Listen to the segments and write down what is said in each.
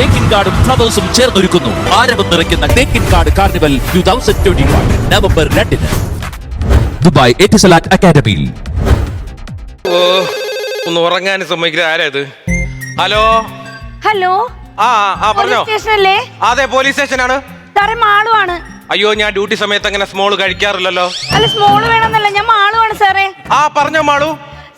തേക്കിൻ കാർഡും ഫ്ലവേഴ്സും ചേർന്നൊരുക്കുന്നു. ആരവം നിറയ്ക്കുന്ന Thekkinkad carnival two thousand twenty one November രണ്ടിന്. ദുബായ് എറ്റിസലാറ്റ് അക്കാദമിയിൽ. ഒന്ന് ഉറങ്ങാൻ സമ്മതിക്കില്ല ആരാ ഇത്? ഹലോ? ഹലോ? ആ ആ പറഞ്ഞോ. സ്റ്റേഷനല്ലേ? അതെ പോലീസ് സ്റ്റേഷനാണ്. സാറേ മാളുവാണ് അയ്യോ ഞാൻ ഡ്യൂട്ടി സമയത്ത് അങ്ങനെ സ്മോൾ കഴിക്കാറില്ലല്ലോ. അല്ല സ്മോൾ വേണമെന്നല്ല ഞാൻ മാളുവാണ് സാറേ. ആ പറഞ്ഞോ മാളു.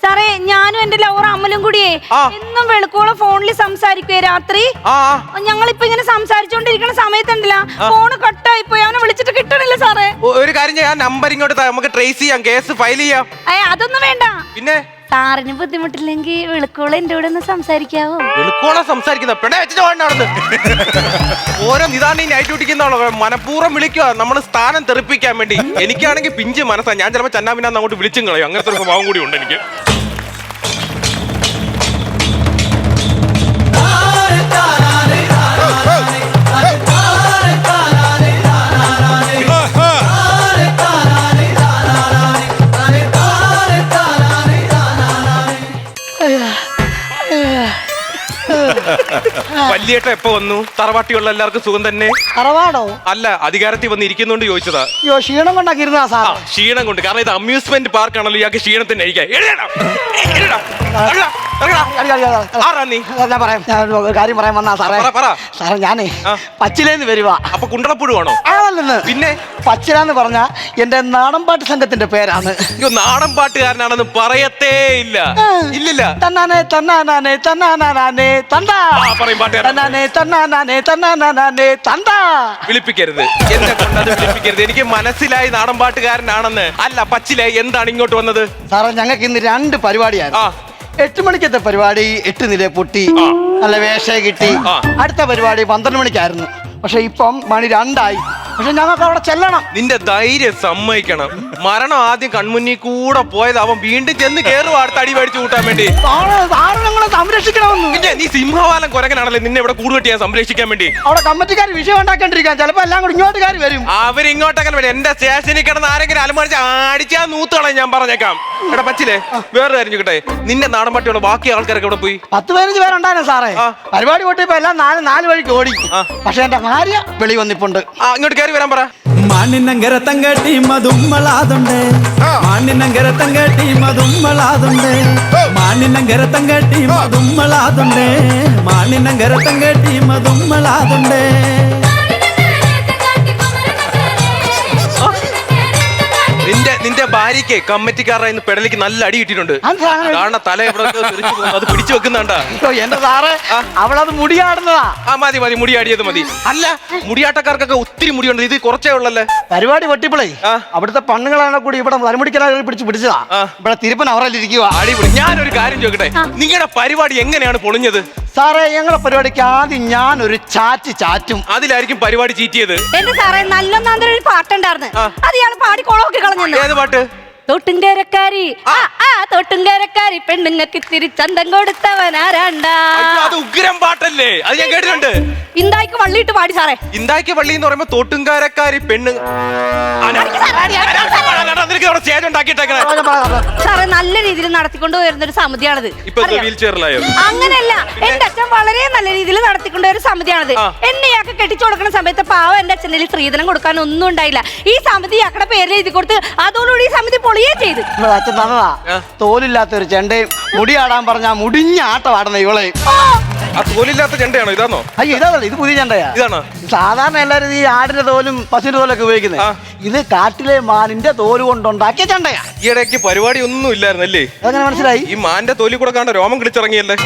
സാറേ ഞാനും എന്റെ ലവർ അമലും കൂടിയേ ആ. എന്നും വെളുക്കോളം ഫോണിൽ സംസാരിക്കുവേ രാത്രി. ആ ആ. ഞങ്ങളിപ്പോ ഇങ്ങനെ സംസാരിച്ചോണ്ടിരിക്കുന്ന സമയത്തുണ്ടല്ല. ഫോണ് കട്ടായി പോയി. അവനെ വിളിച്ചിട്ട് കിട്ടണില്ല സാറേ. ഒ- ഒരു കാര്യം ഞാൻ നമ്പർ ഇങ്ങോട്ട് താ, നമുക്ക് ട്രേസ് ചെയ്യാം കേസ് ഫയൽ ചെയ്യാം. ഏ അതൊന്നും വേണ്ട. പിന്നെ? സാറിന് ബുദ്ധിമുട്ടില്ലെങ്കിൽ വെളുക്കോളം എന്റെ കൂടെ ഒന്ന് സംസാരിക്കാവോ? വെളുക്കോളം സംസാരിക്കുന്ന പെണ്ണെ വെച്ചിട്ട് വേണ്ട അവിടെ ഓരോ ഇതാണ് ഈ നൈറ്റ് ഡ്യൂട്ടിക്കുന്നാണോ മനഃപൂർവം വിളിക്കുക. നമ്മൾ സ്ഥാനം തെറിപ്പിക്കാൻ വേണ്ടി. എനിക്കാണെങ്കിൽ പിഞ്ച് മനസ്സാണ് ഞാൻ ചിലപ്പോൾ ചന്നാമിനാന്ന് അങ്ങോട്ട് വിളിച്ചും കളയും. അങ്ങനത്തെ ഒരു സ്വഭാവം കൂടി ഉണ്ട് എനിക്ക്. വല്യേട്ട എപ്പോ വന്നു? തറവാട്ടിയുള്ള എല്ലാവർക്കും സുഖം തന്നെ? തറവാടോ? അല്ല അധികാരത്തിൽ വന്ന് ഇരിക്കുന്നോണ്ട് ചോദിച്ചതാ. അയ്യോ ക്ഷീണം കൊണ്ടൊക്കെ ഇരുന്നാ ആ, സാർ ക്ഷീണം കൊണ്ട്. കാരണം ഇത് അമ്യൂസ്മെന്റ് പാർക്ക് ആണല്ലോ ഇയാൾക്ക് ക്ഷീണത്തിന് അഴിക്കാൻ. എഴുതണം. ആരാ നീ? ഞാൻ പറയാം. ഞാൻ ഒരു കാര്യം പറയാൻ വന്നാ സാറേ. പറ, പറ. സാറേ ഞാനേ ആ. പച്ചിലേന്ന് വരുവാ. അപ്പൊ കുണ്ടളപ്പുഴ ആണോ ആണല്ലെന്ന്. പിന്നെ? പച്ചിലാന്ന് പറഞ്ഞ എന്റെ നാടൻപാട്ട് സംഘത്തിന്റെ പേരാണ്. അയ്യോ നാടൻ പാട്ടുകാരനാണെന്ന് പറയത്തേ ഇല്ല. ഇല്ലില്ല. തന്നാനെ തന്നാനാനെ തന്നാനാനെ തണ്ടാ. ആ, പറയും പാട്ടുകാരൻ. തന്നാനെ തന്നാനാനെ തന്നാനാനെ തണ്ടാ. വിളിപ്പിക്കരുത്. എന്നെ കൊണ്ടത് വിളിപ്പിക്കരുത്. എനിക്ക് മനസ്സിലായി നാടൻ പാട്ടുകാരനാണെന്ന് അല്ല പച്ചിലായി. എന്താണ് ഇങ്ങോട്ട് വന്നത്? സാറേ ഞങ്ങൾക്ക് ഇന്ന് രണ്ട് പരിപാടിയാണ്. ആ. എട്ട് മണിക്കത്തെ പരിപാടി എട്ട് നില പൊട്ടി നല്ല വേഷ കിട്ടി. അടുത്ത പരിപാടി പന്ത്രണ്ട് മണിക്കായിരുന്നു. പക്ഷെ ഇപ്പം മണി രണ്ടായി. പക്ഷെ ഞങ്ങൾക്ക് അവിടെ ചെല്ലണം. നിന്റെ ധൈര്യം സമ്മതിക്കണം. മരണം ആദ്യം കൺമുന്നിൽ കൂടെ പോയത് അവൻ വീണ്ടും ചെന്ന് കേറുവാ അടുത്ത അടി മേടിച്ചു കൂട്ടാൻ വേണ്ടി. ഞങ്ങളെ സംരക്ഷിക്കണമെന്ന്. പിന്നെ നീ സിംഹവാലം കുരങ്ങനാണല്ലേ നിന്നെ ഇവിടെ കൂടുകെട്ടി ഞാൻ സംരക്ഷിക്കാൻ വേണ്ടി? അവിടെ കമ്മിറ്റിക്കാർ വിഷയം ഉണ്ടാക്കേണ്ടിരിക്കാൻ ചിലപ്പോ എല്ലാം കൂടി ഇങ്ങോട്ടുകാർ വരും. അവരിങ്ങോട്ടങ്ങനെ വരും. എന്റെ സ്റ്റേഷനിൽ കിടന്ന് ആരെങ്കിലും അലമടിച്ച് അടിച്ചാൽ നൂത്തോളാം ഞാൻ പറഞ്ഞേക്കാം. എടാ പച്ചില്ലേ വേറെ കാര്യം ചോദിക്കട്ടെ? നിന്റെ നാടൻ പട്ടിയുള്ള ബാക്കി ആൾക്കാരൊക്കെ ഇവിടെ പോയി? പത്ത് പതിനഞ്ച് പേരുണ്ടായിരുന്നു സാറേ. പരിപാടി പൊട്ടിയപ്പോ എല്ലാം നാല് നാല് വഴിക്ക് ഓടി. പക്ഷെ എന്റെ ഭാര്യ വെളി വന്നിപ്പുണ്ട്. ഇങ്ങോട്ട് കയറി மாதிரி விளம்பரம் மாநிலங்கிற தங்கட்டி மதும்மலாதுண்டு. மாநிலங்கிற தங்கட்டி மதும்மலாதுண்டு. மாநிலங்கிற தங்கட்டி மதும்மலாதுண்டு. மாநிலங்கிற தங்கட்டி மதும்மலாதுண்டு. ഭാര്യയ്ക്ക് കമ്മിറ്റിക്കാരുടെ ഇന്ന് പെടലിക്ക് നല്ല അടി കിട്ടിയിട്ടുണ്ട്. തല അത് പിടിച്ചു വെക്കുന്നുണ്ടാ? അയ്യോ, എന്റെ സാറ് അവളത് മുടിയാടുന്നതാ. ആ മതി മതി മുടിയാടിയത് മതി. അല്ല മുടിയാട്ടക്കാർക്കൊക്കെ ഒത്തിരി മുടിയുണ്ട്. ഇത് കുറച്ചേ ഉള്ളല്ലേ? പരിപാടി വെട്ടിപ്പിളേ. അവിടുത്തെ പണ്ണുകളാണ് കൂടി ഇവിടെ തലമുടിക്കലാണ് പിടിച്ച് പിടിച്ചതാ. ഇവിടെ തിരുപ്പൻ അവരല്ലിരിക്കുക അടിപൊളി. ഞാനൊരു കാര്യം ചോദിക്കട്ടെ? നിങ്ങളുടെ പരിപാടി എങ്ങനെയാണ് പൊളിഞ്ഞത്? സാറേ ഞങ്ങളെ പരിപാടിക്ക് ആദ്യം ഞാൻ ഒരു ചാറ്റ് ചാറ്റും. അതിലായിരിക്കും പരിപാടി ചീറ്റിയത്. എന്റെ സാറേ നല്ല ഒരു പാട്ടുണ്ടായിരുന്നു. അത് ഇയാൾ പാടി കൊളമൊക്കെ കളഞ്ഞു ഏത് പാട്ട്? തൊട്ടുംകരക്കാരി. ആ. ആ തൊട്ടുംകരക്കാരി പെണ്ണുങ്ങൾക്ക് ഇത്തിരി ചന്തം കൊടുത്തവൻ ആരാണ്ടാ അത് ഉഗ്രം പാട്ടല്ലേ? അത് ഞാൻ കേട്ടിട്ടുണ്ട്. ഇന്തായിക്ക് വള്ളിയിട്ട് പാടി സാറേ. ഇന്തായിക്ക് വള്ളി എന്ന് പറയുമ്പോ തോട്ടുംകാരക്കാരി പെണ്ണ്. സ്റ്റേജ് ഉണ്ടാക്കിയിട്ടേക്കണേ. സാറേ നല്ല രീതിയിൽ നടത്തിക്കൊണ്ട് വരുന്ന ഒരു സമിതിയാണത്. ഇപ്പൊ അറിയാം. വീൽ ചെയറിലായോ അങ്ങനെയല്ല എന്റെ അച്ഛൻ വളരെ നല്ല രീതിയിൽ നടത്തിക്കൊണ്ട് ഒരു സമിതിയാണത്. എന്നെ ഇയാൾക്ക് കെട്ടിച്ചു കൊടുക്കുന്ന സമയത്ത് പാവം എന്റെ അച്ഛനിൽ സ്ത്രീധനം കൊടുക്കാൻ ഒന്നും ഉണ്ടായില്ല. ഈ സമിതി ഇയാക്കടെ പേര് എഴുതി കൊടുത്ത് അതോടുകൂടി ഈ സമിതി പൊളിയേ ചെയ്ത്. അച്ഛൻ തന്നതാ. തോലില്ലാത്ത ഒരു ചെണ്ടയും മുടിയാടാൻ പറഞ്ഞാ മുടിഞ്ഞ ആട്ടം ആടുന്ന ഇവളെ ഓ, ആ തോലില്ലാത്ത ചെണ്ടയാണോ? ഇതാണോ അയ്യോ ഇതാണല്ലോ ഇത് പുതിയ ചെണ്ടയാ. ഇതാണോ? സാധാരണ എല്ലാവരും ഈ ആടിന്റെ തോലും പശുവിന്റെ തോലൊക്കെ ഉപയോഗിക്കുന്നത് ആ. ഇത് കാട്ടിലെ മാനിന്റെ തോൽ കൊണ്ടുണ്ടാക്കിയ ചെണ്ടയാ. ഈ ഇടയ്ക്ക് പരിപാടി ഒന്നും ഇല്ലായിരുന്നല്ലേ? അതങ്ങനെ മനസ്സിലായി? ഈ മാന്റെ തോലിൽ കൂടെ കാണാൻ രോമം കിളിച്ചിറങ്ങിയല്ലേ?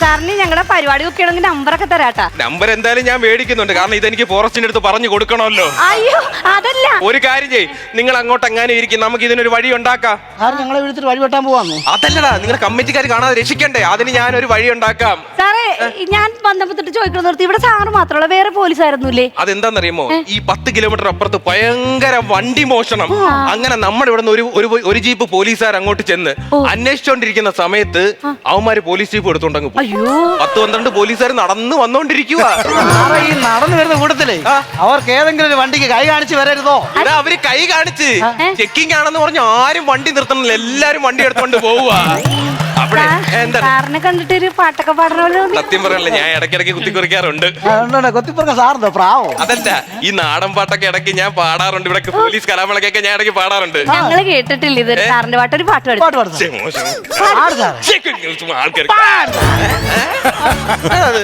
സാറിന് ഞങ്ങളുടെ പരിപാടി ഒക്കെ ആണെങ്കിൽ നമ്പറൊക്കെ തരാട്ടാ. നമ്പർ എന്തായാലും ഞാൻ മേടിക്കുന്നുണ്ട്. കാരണം ഇതെനിക്ക് ഫോറസ്റ്റിന്റെ അടുത്ത് പറഞ്ഞു കൊടുക്കണമല്ലോ. അയ്യോ അതല്ല. ഒരു കാര്യം ചെയ് നിങ്ങൾ അങ്ങോട്ട് എങ്ങാനും ഇരിക്കും. നമുക്ക് ഇതിനൊരു വഴി ഉണ്ടാക്കാം. ഞങ്ങളെ വിളിച്ചിട്ട് വഴി വെട്ടാൻ പോവാന്നു. അതല്ലടാ നിങ്ങളുടെ കമ്മിറ്റിക്കാർ കാണാതെ രക്ഷിക്കണ്ടേ? അതിന് ഞാൻ ഒരു വഴി ഉണ്ടാക്കാം. സാറേ ഞാൻ ബന്ധപ്പെട്ടിട്ട് ചോദിക്കണം നിർത്തി. ഇവിടെ സാറ് മാത്രമല്ല വേറെ പോലീസ് ആയിരുന്നില്ലേ അതെന്താണെന്നറിയുമോ ഈ പത്ത് കിലോമീറ്റർ അപ്പുറത്ത് ഭയങ്കര വണ്ടി മോഷണം. അങ്ങനെ നമ്മുടെ ഇവിടെ നിന്ന് ഒരു ഒരു- ജീപ്പ് പോലീസുകാർ അങ്ങോട്ട് ചെന്ന് അന്വേഷിച്ചോണ്ടിരിക്കുന്ന സമയത്ത് അവന്മാര് പോലീസ് ജീപ്പ് എടുത്തോണ്ടങ്ങ് പോയി അയ്യോ. പത്ത് പന്ത്രണ്ട് പോലീസുകാർ നടന്ന് വന്നോണ്ടിരിക്കുക സാറേ ഈ നടന്നു വരുന്ന കൂട്ടത്തിലേ. അവർക്ക് ഏതെങ്കിലും ഒരു വണ്ടിക്ക് കൈ കാണിച്ച് വരരുതോ? എടാ അവർ കൈ കാണിച്ച് ചെക്കിംഗ് ആണെന്ന് പറഞ്ഞ് ആരും വണ്ടി നിർത്തണില്ല. എല്ലാരും വണ്ടി എടുത്തോണ്ട് പോവുക അവിടെ സാറിനെ കണ്ടിട്ട് ഒരു പാട്ടൊക്കെ പാടുന്ന പോലെ തോന്നി. സത്യം പറയല്ലേ ഞാൻ ഇടയ്ക്കിടയ്ക്ക് കുത്തിക്കുറിക്കാറുണ്ട്. കൊത്തിപ്പറക്ക സാറിന്റെ പ്രാവോ. അതല്ല ഈ നാടൻ പാട്ടൊക്കെ ഇടയ്ക്ക് ഞാൻ പാടാറുണ്ട്. ഇവിടെ പോലീസ് കലാമേളക്കൊക്കെ ഞാൻ ഇടയ്ക്ക് പാടാറുണ്ട്. ഞങ്ങൾ കേട്ടിട്ടില്ല ഇത് സാറിന്റെ പാട്ട് ഒരു പാട്ട് പാടി. പാട്ട് പാടുന്നു ശ്ശെ, മോശം. പാട് സാറേ. ശ്ശെ, ചുമ്മാ ആൾക്കാര് അത്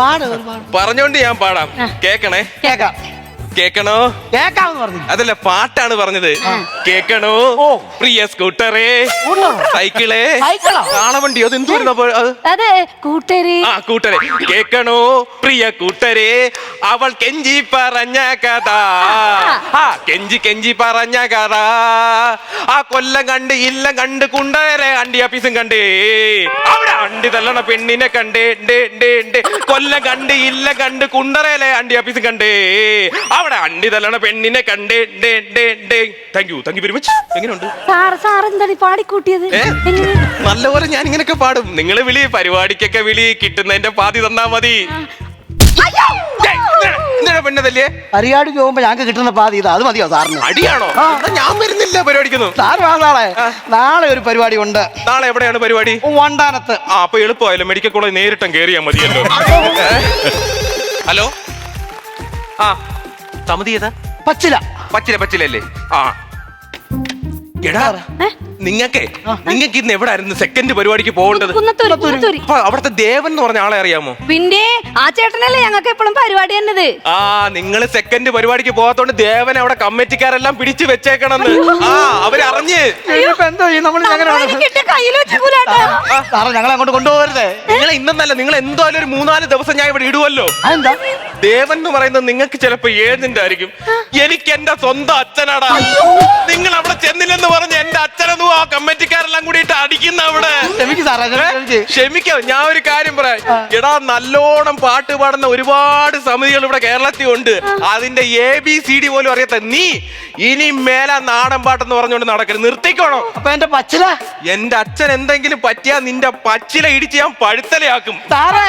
പാട് ഒരു പാട് പറഞ്ഞോണ്ട് ഞാൻ പാടാം. കേക്കണേ? കേക്കാം. കേക്കണോ? കേക്കാന്ന് പറഞ്ഞു. അതല്ല പാട്ടാണ് പറഞ്ഞത്. കേക്കണോ? ഓ. പ്രിയ സ്കൂട്ടറേ. സൈക്കിളേ? കാളവണ്ടി അത് എന്ത് വരുന്ന അതെ? കൂട്ടര്. ആ കൂട്ടരെ. കേക്കണോ? പ്രിയ കൂട്ടരെ. അവൾ കെഞ്ചി പറഞ്ഞ കഥ. ആ കെഞ്ചി കെഞ്ചി പറഞ്ഞ കഥ. ആ കൊല്ലം കണ്ട് ഇല്ലം കണ്ട് കുണ്ടരെ അണ്ടി ആഫീസും കണ്ടേ. അവിടെ അണ്ടി തല്ലണ പെണ്ണിനെ കണ്ടേ കൊല്ലം കണ്ട് ഇല്ല കണ്ട് കുണ്ടറയിലെ അണ്ടി ഓഫീസ് കണ്ടേ. അവിടെ അണ്ടി തല്ലണ പെണ്ണിനെ കണ്ടേ ഡേ ഡേ day. Thank you thank you very much എങ്ങനെയുണ്ട്? സാറ് സാർ എന്താണ് ഈ പാടിക്കൂട്ടിയത്? ഏ? എങ്ങനെ? നല്ലപോലെ ഞാൻ ഇങ്ങനെയൊക്കെ പാടും. നിങ്ങൾ വിളി പരിപാടിക്കൊക്കെ വിളി കിട്ടുന്നതിന്റെ പാതി തന്നാ മതി. പെണ്ണതല്ലേ? പരിപാടിക്ക് പോകുമ്പോ ഞങ്ങൾക്ക് കിട്ടുന്ന പാതി ഇതാ അത് മതിയോ സാറിന്? അടിയാണോ? ഞാൻ വരുന്നില്ല പരിപാടിക്കുന്നു. സാർ വാ നാളെ. നാളെ ഒരു പരിപാടി ഉണ്ട് നാളെ എവിടെയാണ് പരിപാടി? വണ്ടാനത്ത്. ആ അപ്പൊ എളുപ്പമായല്ലോ. മെഡിക്കൽ കോളേജ് നേരിട്ടും കേറിയാ മതിയല്ലോ. ഹലോ? ആ സമിതി ഏതാ? പച്ചില. പച്ചില പച്ചിലല്ലേ ആ. എടാ? നിങ്ങക്കേ? നിങ്ങക്ക് ഇന്ന് എവിടായിരുന്നു സെക്കൻഡ് പരിപാടിക്ക് പോകേണ്ടത്? കുന്നത്തൂര് കുന്നത്തൂര്. അപ്പൊ അവിടുത്തെ ദേവൻ എന്ന് പറഞ്ഞ ആളെ അറിയാമോ? പിന്നെ ആ ചേട്ടനല്ലേ ഞങ്ങൾക്ക് എപ്പോഴും പരിപാടി തന്നത്? ആ നിങ്ങൾ സെക്കൻഡ് പരിപാടിക്ക് പോകാത്തോണ്ട് ദേവൻ അവിടെ കമ്മിറ്റിക്കാരെല്ലാം പിടിച്ചു വെച്ചേക്കണെന്ന്. ആ അവരറിഞ്ഞ് ഇനിയിപ്പോ എന്തോ ചെയ്യും നമ്മൾ എങ്ങനെ കിട്ടിയ കയ്യിൽ വെച്ചൂലാട്ടോ സാറേ ഞങ്ങളെ അങ്ങോട്ട് കൊണ്ടുപോകരുതേ. നിങ്ങൾ ഇന്നല്ല നിങ്ങൾ എന്തായാലും ഒരു മൂന്നാൽ ദിവസം ഞാൻ ഇവിടെ ഇടുവല്ലോ. അതെന്താ? ദേവൻ എന്ന് പറയുന്നത് നിങ്ങൾക്ക് ചിലപ്പോ ഏതിന്റെ ആയിരിക്കും എനിക്ക് എന്റെ സ്വന്തം അച്ഛനാടാ. നിങ്ങൾ അവിടെ ചെന്നില്ലെന്ന് പറഞ്ഞ് എന്റെ അച്ഛനെന്നും ആ കമ്മിറ്റിക്കാരെല്ലാം കൂടിയിട്ട് അടിക്കുന്ന അവിടെ. ക്ഷമിക്ക് സാറേ ഏ? ക്ഷമിക്ക്. ക്ഷമിക്കാം ഞാൻ ഒരു കാര്യം പറയാം. എടാ നല്ലോണം പാട്ട് പാടുന്ന ഒരുപാട് സമിതികൾ ഇവിടെ കേരളത്തിൽ ഉണ്ട് അതിന്റെ എ ബി സി ഡി പോലും അറിയാത്ത നീ ഇനി മേല നാടൻ പാട്ടെന്ന് പറഞ്ഞുകൊണ്ട് നടക്കരുത്. നിർത്തിക്കോണം. അപ്പൊ എന്റെ പച്ചില? എന്റെ അച്ഛൻ എന്തെങ്കിലും പറ്റിയാ നിന്റെ പച്ചില ഇടിച്ച് ഞാൻ പഴുത്തലയാക്കും. സാറേ